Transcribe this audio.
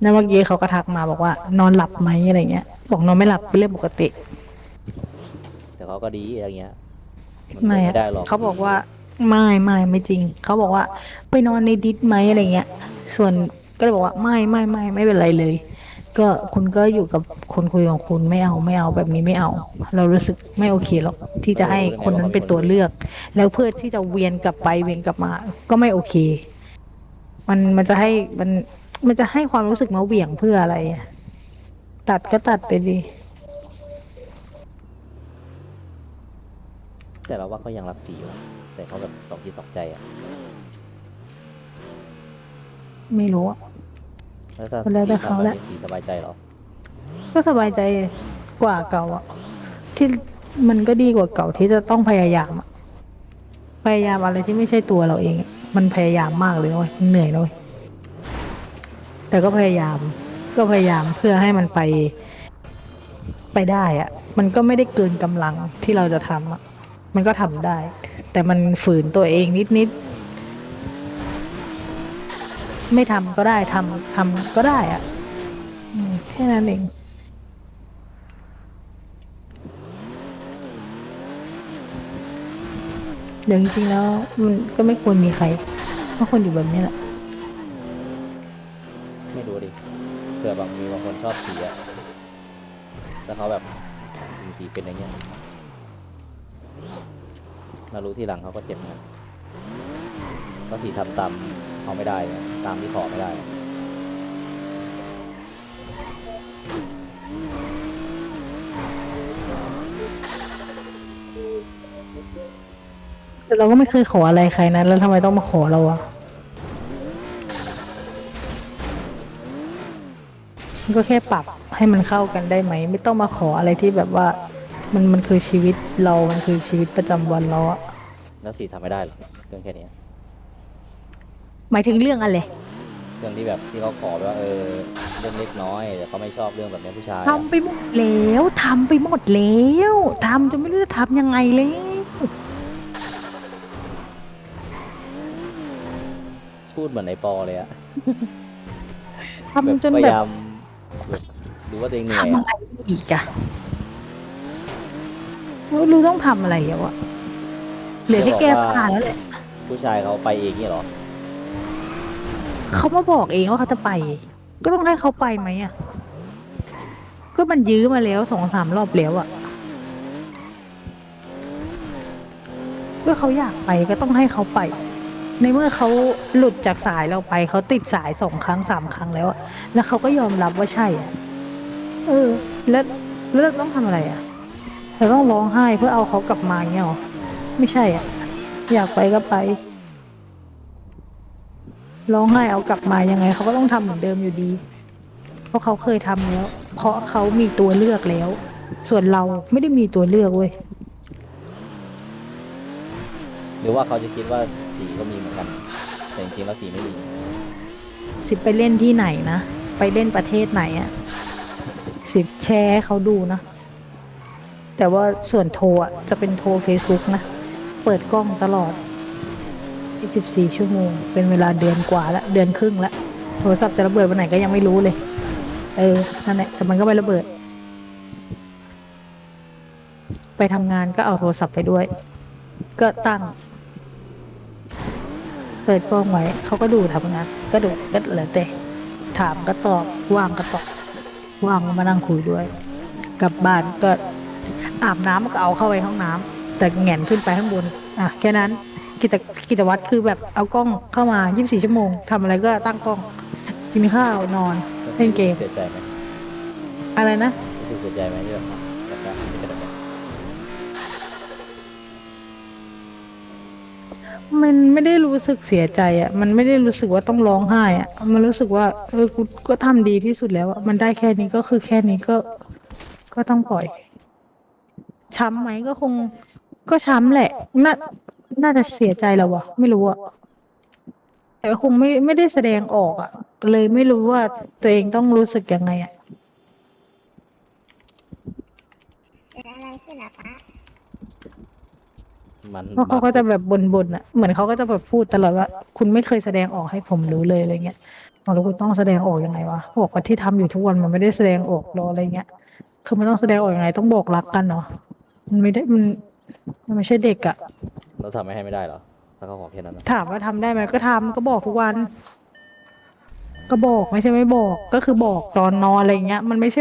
แล้วเมื่อกี้เขาก็ทักมาบอกว่า นอนหลับไหมอะไรเงี้ย บอกนอนไม่หลับเป็นเรื่องปกติ แต่เขาก็ดีอะไรเงี้ยมันไม่ไม่อะได้หรอกเขาบอกว่าไม่ไม่ไม่จริง เขาบอกว่า ไปนอนในดิสไหมอะไรเงี้ย ส่วนก็เลยบอกว่าไม่ไม่ไม่ไม่เป็นไรเลย ก็คุณก็อยู่กับคนคุยของคุณไม่เอาไม่เอาแบบนี้ไม่เอา เรารู้สึกไม่โอเคหรอกที่จะให้คนนั้นเป็นตัวเลือก แล้วเพื่อที่จะเวียนกลับไปเวียนกลับมา ก็ไม่โอเค มันมันจะให้มัน มันจะให้ความรู้สึกมาเหวี่ยงเพื่ออะไรอะตัดก็ตัดไปดี แต่เราว่าเขายังรักสีอยู่นะแต่เขาแบบสองจิตสองใจอะไม่รู้อะ แล้วถ้าแล้วแต่สีทำเขาแบบแหละนี้สีสบายใจเหรอก็สบายใจกว่าเก่าอะที่มันก็ดีกว่าเก่าที่จะต้องพยายามอะพยายามอะไรที่ไม่ใช่ตัวเราเองอะมันพยายามมากเลยเว้ยมันเหนื่อยเลย แต่ก็พยายาม ก็พยายามเพื่อให้มันไปไปได้อะมันก็ไม่ได้เกินกำลังที่เราจะทำอะมันก็ทำได้ แต่มันฝืนตัวเองนิดๆไม่ทำก็ได้ทำทำก็ได้อะอืมแค่นั้นเอง เดี๋ยวจริงๆแล้วมันก็ไม่ควรมีใครเพราะคนอยู่แบบนี้แหละ ไม่รู้ดิเผื่อบางมีบางคนชอบสีอะแล้วเขาแบบสีสีเป็นอย่างเงี้ยมารู้ทีหลังเขาก็เจ็บนะเพราะสีทำตามเขาไม่ได้ ตามที่ขอไม่ได้แต่เราก็ไม่เคยขออะไรใครนะ แล้วทำไมต้องมาขอเราอะ ก็แค่ปรับให้มันเข้ากันได้ไหม ไม่ต้องมาขออะไรที่แบบว่า มันมันคือชีวิตเรา มันคือชีวิตประจำวันเราอะแล้วสีทำไม่ได้หรอเรื่องแค่เนี้ยหมายถึงเรื่องอะไรเรื่องที่แบบที่เขาขอแบบว่าเออเรื่องเล็กน้อยแต่เขาไม่ชอบเรื่องแบบเนี้ยผู้ชายอะทำไปหมดแล้วทำไปหมดแล้วทำจนไม่รู้จะทำยังไงเลยพูดเหมือนในปอเลยอะทำจนพแบบ ยายามแบบ รู้ว่าตัวเองเหนื่อยทำอะอะไรอีกอะไม่รู้ต้องทำอะไรแล้วอะเหลือที่แก้ผ้าแล้วแหละผู้ชายเขาไปเองเนี่ยเหรอเขามาบอกเองว่าเขาจะไป ก็ต้องให้เขาไปไหมอะก็มันยื้อมาแล้วสองสามรอบแล้วอะก็เขาอยากไปก็ต้องให้เขาไป ในเมื่อเขาหลุดจากสายเราไปเขาติดสายสองครั้งสามครั้งแล้วอะแล้วเขาก็ยอมรับว่าใช่อะ เออ แล้วแล้วเราต้องทำอะไรอะเราต้องร้องไห้เพื่อเอาเขากลับมาเงี้ยหรอไม่ใช่อะอยากไปก็ไป ร้องไห้เอากลับมายังไง เขาก็ต้องทำเหมือนเดิมอยู่ดี เพราะเขาเคยทำแล้ว เพราะเขามีตัวเลือกแล้ว ส่วนเราไม่ได้มีตัวเลือกเว้ย หรือว่าเขาจะคิดว่าสีก็มีเหมือนกัน แต่จริงๆแล้วสีไม่มี สิไปเล่นที่ไหนนะ ไปเล่นประเทศไหนอะ สิบแชร์ให้เขาดูนะ แต่ว่าส่วนโทรอะจะเป็นโทร Facebook นะ เปิดกล้องตลอด 24 ชั่วโมง เป็นเวลาเดือนกว่าละเดือนครึ่งละโทรศัพท์จะระเบิดวันไหนก็ยังไม่รู้เลย เออ นั่นแหละ แต่มันก็ไม่ระเบิด ไปทำงานก็เอาโทรศัพท์ไปด้วย ก็ตั้ง เปิดกล้องไว้ เขาก็ดูทำงาน ก็ดูก็แล้วแต่ถามก็ตอบว่างก็ตอบ ว่างก็มานั่งคุยด้วย กลับบ้านก็อาบน้ำก็เอาเข้าไปห้องน้ำแต่แหงนขึ้นไปข้างบนอะแค่นั้นกิจกิจวัตรคือแบบเอากล้องเข้ามา 24 ชั่วโมงทำอะไรก็ตั้งกล้อง กินข้าวนอน เล่นเกม เสียใจไหมอะไรนะรู้สึกเสียใจไหมที่แบบ มันไม่ได้รู้สึกเสียใจอะ มันไม่ได้รู้สึกว่าต้องร้องไห้อะ มันรู้สึกว่าเออกูก็ทำดีที่สุดแล้วอะมันได้แค่นี้ก็คือแค่นี้ก็ ก็ต้องปล่อย ช้ำไหมก็คง ก็ช้ำแหละ น่า น่าจะเสียใจแล้ววะไม่รู้อะแต่คงไม่ไม่ได้แสดงออกอะเลยไม่รู้ว่าตัวเองต้องรู้สึกยังไงอะเกิดอะไรขึ้นล่ะป๊า มันเพราะเขาก็จะแบบบ่นๆอะ เหมือนเขาก็จะแบบพูดตลอดว่า คุณไม่เคยแสดงออกให้ผมรู้เลยอะไรเงี้ยเอาแล้วกูต้องแสดงออกยังไงวะบอกว่าที่ทำอยู่ทุกวันมันไม่ได้แสดงออกหรออะไรเงี้ย คือมันต้องแสดงออกยังไงต้องบอกรักกันเนาะมันไม่ได้มันมันไม่ใช่เด็กอะเราทำไม่ให้ไม่ได้เหรอถ้าเขาขอแค่นั้นนะถามว่าทำได้ไหมก็ทำก็บอกทุกวัน ก็บอกไม่ใช่ไม่บอกก็คือบอกตอนนอนอะไรเงี้ย มันไม่ใช่